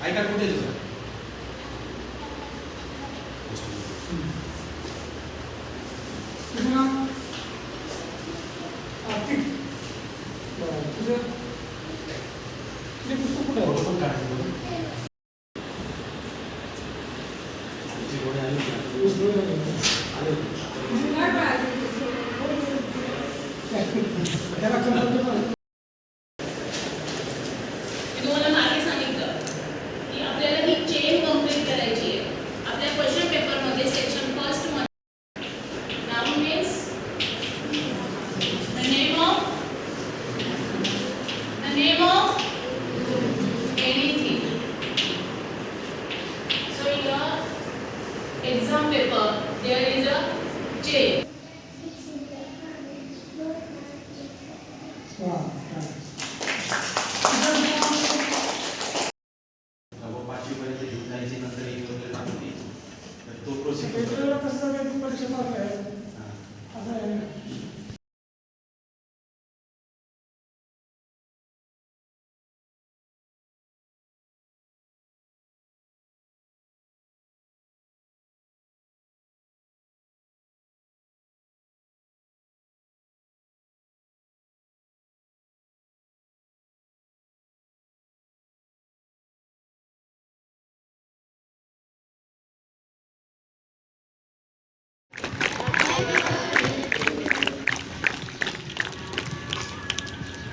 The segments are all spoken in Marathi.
ऐका कुठे तुझं तुझं नाव कार्तिक बरं तुझं तुझे People.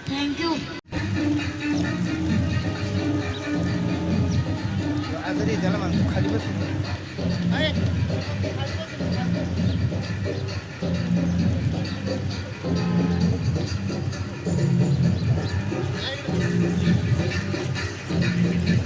땡큐. 아들이 내가 많고 가지 못했어. 아니. Thank you.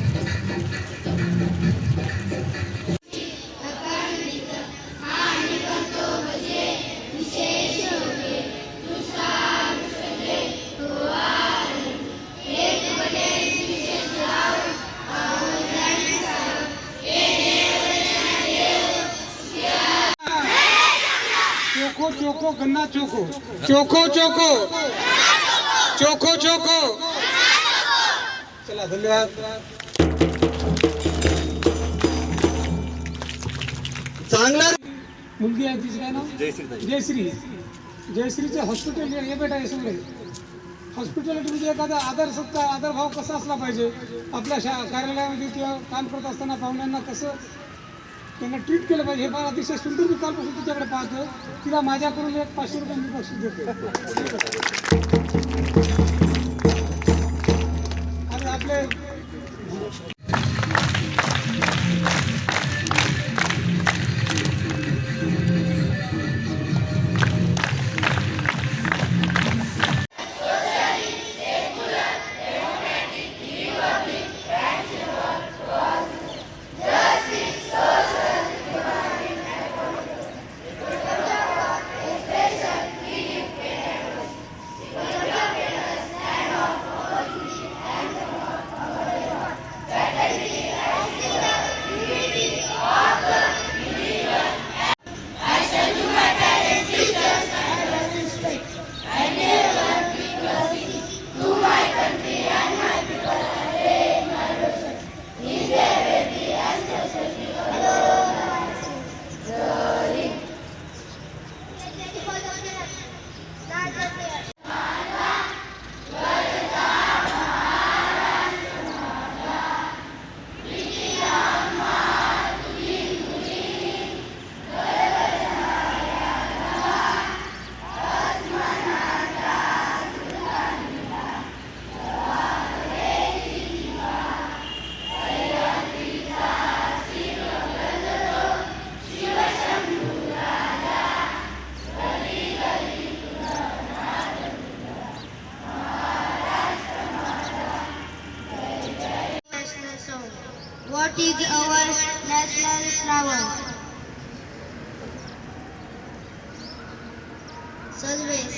गन्ना चोखो। चोखो चोखो। चोखो चोखो। चला धन्यवाद। चांगला मुलगी आहे तिचं काय नाव? जयश्री. जयश्रीचे हॉस्पिटल हे बेटा हे सगळे. हॉस्पिटॅलिटी म्हणजे एखादा आदर सत्कार आदर भाव कसा असला पाहिजे? आपल्या शा कार्यालयामध्ये किंवा काम करत असताना पाहुण्यांना कसं त्यांना ट्रीट केलं पाहिजे. हे फार अतिशय सुंदर मी कालपासून तुझ्याकडे पाहतो तिला माझ्याकडून एक पाचशे रुपये मी बक्षीस देतो Thank you. What is our national flower? Service.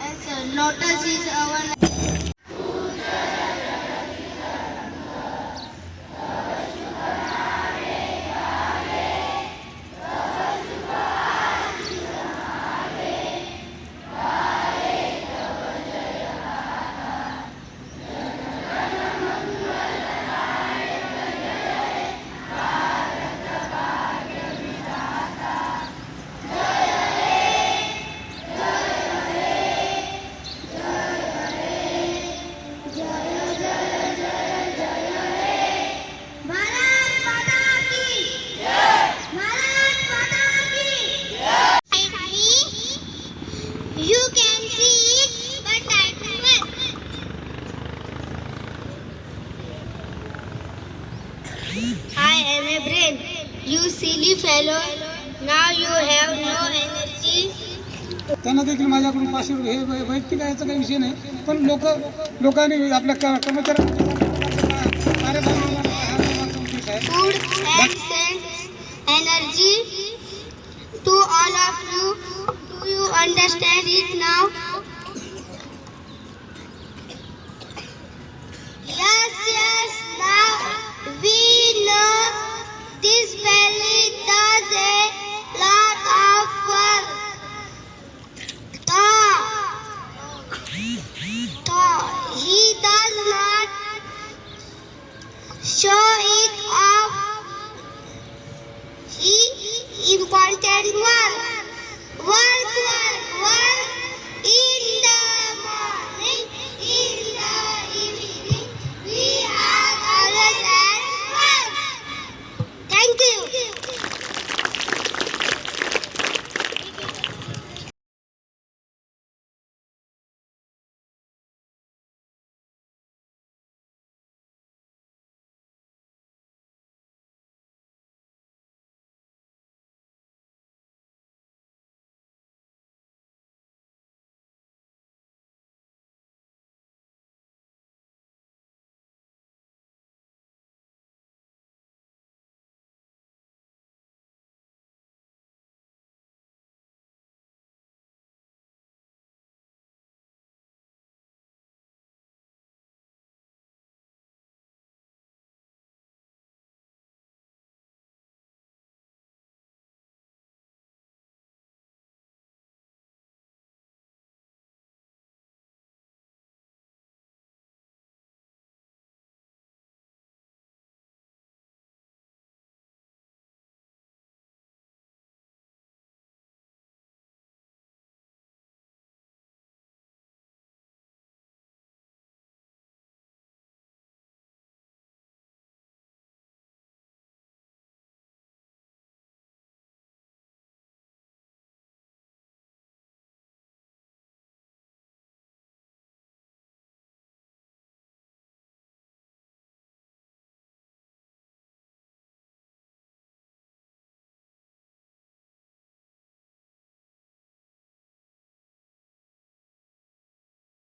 Answer. Lotus is our my brain. You silly fellow. Now you have no energy. त्यांना देखील माझ्याकडून पाचशे रुपये. हे वैयक्तिक आहे काही विषय नाही. पण लोक लोकांनी आपल्या कर्मचाऱ्यांना amigo pode ter igual.